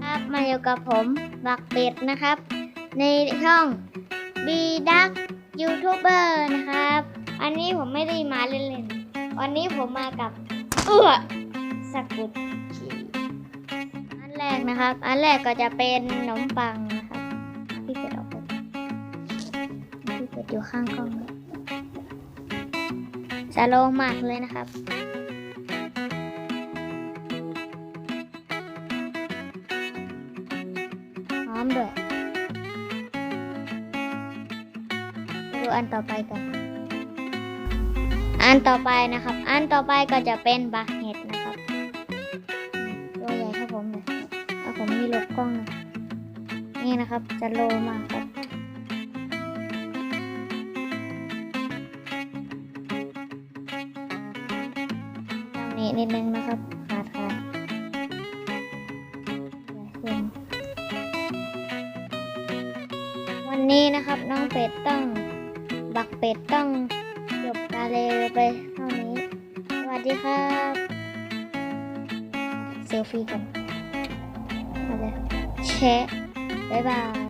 ครับมาอยู่กับผมบักเป็ดนะครับ ในช่องบีดักยูทูบเบอร์นะครับ อันนี้ผมไม่ได้มาเล่นๆวันนี้ผมมากับเอื้อสกุลชีอันแรกนะครับ อันแรกก็จะเป็นขนมปังนะครับพี่เป็ดออกพี่เป็ดอยู่ข้างกล้องเลยจะโลมากเลยนะครับ มด้วย ดูอันต่อไปกัน อันต่อไปนะครับ อันต่อไปก็จะเป็นบักเห็ดนะครับ ตัวใหญ่ครับผมเลยแล้วผมมีหลบกล้องนะนี่นะครับ จะโลมากครับตรงนี้นิดนึงนะครับ ขาดขาดใหญ่ขึ้นวัน นี้นะครับน้องเป็ดต้อง บักเป็ดต้องจบการเรียนไปเท่านี้ สวัสดีครับเซลฟี่กันมาเลยแชะบ๊ายบาย